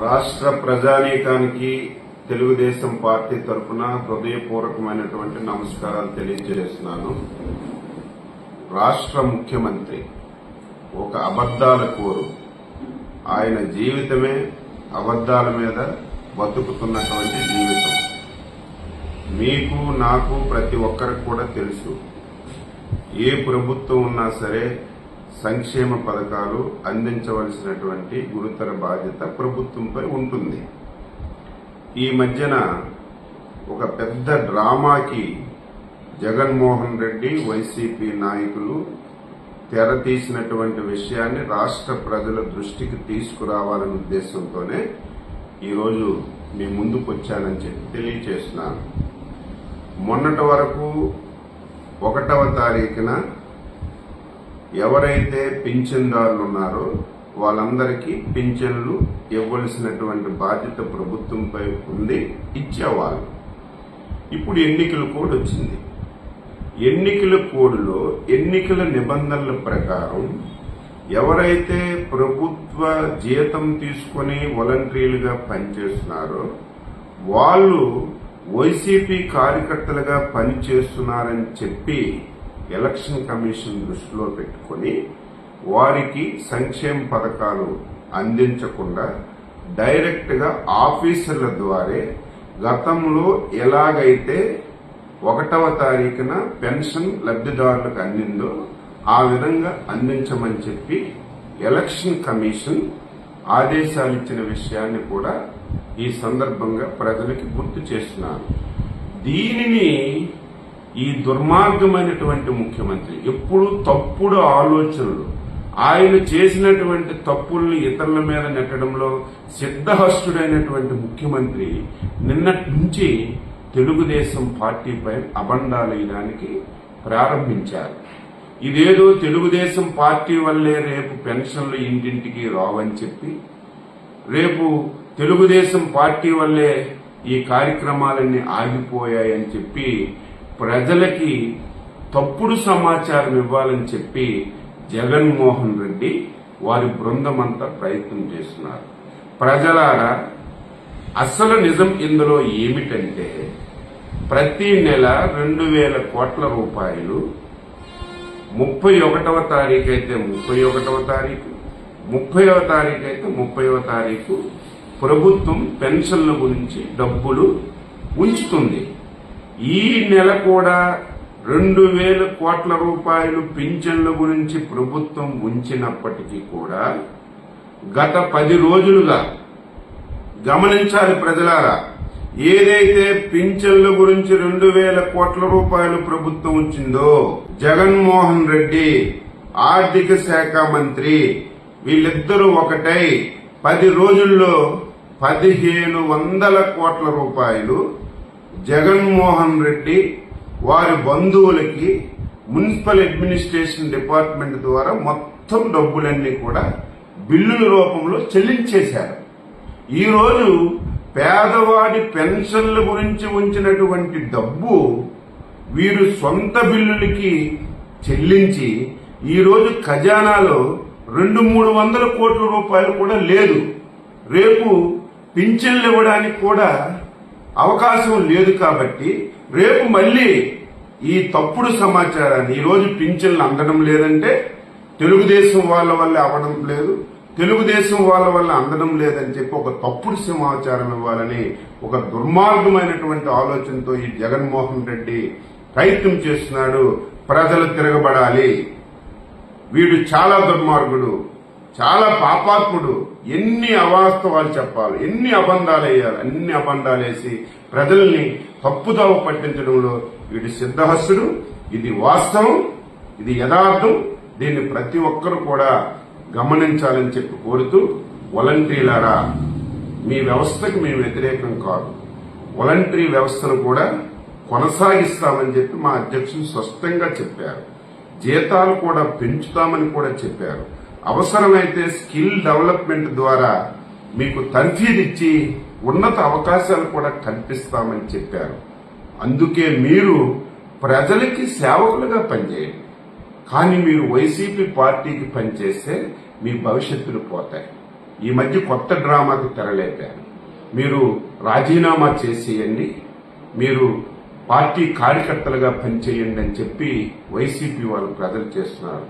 రాష్ట్ర ప్రజానీకానికి తెలుగుదేశం పార్టీ తరఫున హృదయపూర్వకమైనటువంటి నమస్కారాలు తెలియజేస్తున్నాను. రాష్ట్ర ముఖ్యమంత్రి ఒక అబద్దాల కోరు. ఆయన జీవితమే అబద్దాల మీద బతుకుతున్నటువంటి జీవితం. మీకు నాకు ప్రతి ఒక్కరికి కూడా తెలుసు. ఏ ప్రభుత్వం ఉన్నా సరే సంక్షేమ పథకాలు అందించవలసినటువంటి గురుతర బాధ్యత ప్రభుత్వంపై ఉంటుంది. ఈ మధ్యన ఒక పెద్ద డ్రామాకి జగన్మోహన్ రెడ్డి వైసీపీ నాయకులు తెర తీసినటువంటి విషయాన్ని రాష్ట్ర ప్రజల దృష్టికి తీసుకురావాలనే ఉద్దేశంతోనే ఈరోజు మీ ముందుకు వచ్చానని చెప్పి తెలియచేస్తున్నాను. మొన్నటి వరకు ఒకటవ తారీఖున ఎవరైతే పింఛన్దారులు ఉన్నారో వాళ్ళందరికీ పింఛన్లు ఇవ్వవలసినటువంటి బాధ్యత ప్రభుత్వంపై ఉంది ఇచ్చేవాళ్ళు. ఇప్పుడు ఎన్నికల కోడ్ వచ్చింది. ఎన్నికల కోడ్లో ఎన్నికల నిబంధనల ప్రకారం ఎవరైతే ప్రభుత్వ జీతం తీసుకుని వాలంటీర్లుగా పనిచేస్తున్నారో వాళ్ళు వైసీపీ కార్యకర్తలుగా పనిచేస్తున్నారని చెప్పి ఎలక్షన్ కమిషన్ దృష్టిలో పెట్టుకుని వారికి సంక్షేమ పథకాలు అందించకుండా డైరెక్ట్గా ఆఫీసర్ల ద్వారే గతంలో ఎలాగైతే ఒకటవ తారీఖున పెన్షన్ లబ్ధిదారులకు అందిందో ఆ విధంగా అందించమని చెప్పి ఎలక్షన్ కమిషన్ ఆదేశాలు ఇచ్చిన విషయాన్ని కూడా ఈ సందర్భంగా ప్రజలకి గుర్తు చేస్తున్నాను. దీనిని ఈ దుర్మార్గమైనటువంటి ముఖ్యమంత్రి ఎప్పుడు తప్పుడు ఆలోచనలు. ఆయన చేసినటువంటి తప్పుల్ని ఇతరుల మీద నెట్టడంలో సిద్ధహస్తుడైనటువంటి ముఖ్యమంత్రి నిన్నటి నుంచి తెలుగుదేశం పార్టీపై అబండాలేయడానికి ప్రారంభించారు. ఇదేదో తెలుగుదేశం పార్టీ వల్లే రేపు పెన్షన్లు ఇంటింటికి రావని చెప్పి రేపు తెలుగుదేశం పార్టీ వల్లే ఈ కార్యక్రమాలన్నీ ఆగిపోయాయని చెప్పి ప్రజలకి తప్పుడు సమాచారం ఇవ్వాలని చెప్పి జగన్మోహన్ రెడ్డి వారి బృందం అంతా ప్రయత్నం చేస్తున్నారు. ప్రజలారా అసలు నిజం ఇందులో ఏమిటంటే ప్రతి నెల రెండు వేల కోట్ల రూపాయలు ముప్పై ఒకటవ తారీఖు అయితే ముప్పై ఒకటవ తారీఖు ముప్పైవ తారీఖు అయితే ముప్పైవ తారీఖు ప్రభుత్వం పెన్షన్ల గురించి డబ్బులు ఉంచుతుంది. ఈ నెల కూడా రెండు వేల కోట్ల రూపాయలు పింఛన్ల గురించి ప్రభుత్వం ఉంచినప్పటికీ కూడా గత పది రోజులుగా గమనించాలి ప్రజలారా ఏదైతే పింఛన్ల గురించి రెండు వేల కోట్ల రూపాయలు ప్రభుత్వం ఉంచిందో జగన్మోహన్ రెడ్డి ఆర్థిక శాఖ మంత్రి వీళ్ళిద్దరూ ఒకటై పది రోజుల్లో పదిహేను వందల కోట్ల రూపాయలు జగన్మోహన్ రెడ్డి వారి బంధువులకి మున్సిపల్ అడ్మినిస్ట్రేషన్ డిపార్ట్మెంట్ ద్వారా మొత్తం డబ్బులన్నీ కూడా బిల్లుల రూపంలో చెల్లించేశారు. ఈరోజు పేదవాడి పెన్షన్ల గురించి ఉంచినటువంటి డబ్బు వీరు సొంత బిల్లులకి చెల్లించి ఈరోజు ఖజానాలో రెండు మూడు వందల కోట్ల రూపాయలు కూడా లేదు. రేపు పింఛన్లు ఇవ్వడానికి కూడా అవకాశం లేదు కాబట్టి రేపు మళ్ళీ ఈ తప్పుడు సమాచారాన్ని ఈరోజు పింఛన్లు అందడం లేదంటే తెలుగుదేశం వాళ్ళ వల్ల అవ్వడం లేదు తెలుగుదేశం వాళ్ళ వల్ల అందడం లేదని చెప్పి ఒక తప్పుడు సమాచారం ఇవ్వాలని ఒక దుర్మార్గమైనటువంటి ఆలోచనతో ఈ జగన్మోహన్ రెడ్డి ప్రయత్నం చేస్తున్నాడు. ప్రజలు తిరగబడాలి. వీడు చాలా దుర్మార్గుడు. చాలా పాపాత్ముడు. ఎన్ని అవాస్తవాలు చెప్పాలి ఎన్ని అబంధాలు వేయాలి అన్ని అబంధాలు వేసి ప్రజల్ని తప్పుదోవ పట్టించడంలో వీడు సిద్ధహస్తుడు. ఇది వాస్తవం ఇది యథార్థం. దీన్ని ప్రతి ఒక్కరు కూడా గమనించాలని చెప్పి కోరుతూ వాలంటీర్లారా మీ వ్యవస్థకు మేము వ్యతిరేకం కాదు. వాలంటరీ వ్యవస్థను కూడా కొనసాగిస్తామని చెప్పి మా అధ్యక్షులు స్పష్టంగా చెప్పారు. జీతాలు కూడా పెంచుతామని కూడా చెప్పారు. అవసరమైతే స్కిల్ డెవలప్మెంట్ ద్వారా మీకు తర్ఫీదిచ్చి ఉన్నత అవకాశాలు కూడా కల్పిస్తామని చెప్పారు. అందుకే మీరు ప్రజలకి సేవకులుగా పనిచేయండి. కానీ మీరు వైసీపీ పార్టీకి పనిచేస్తే మీ భవిష్యత్తులు పోతాయి. ఈ మధ్య కొత్త డ్రామాకి తెరలేపారు. మీరు రాజీనామా చేసేయండి. మీరు పార్టీ కార్యకర్తలుగా పనిచేయండి అని చెప్పి వైసీపీ వాళ్ళు ప్రజలు చేస్తున్నారు.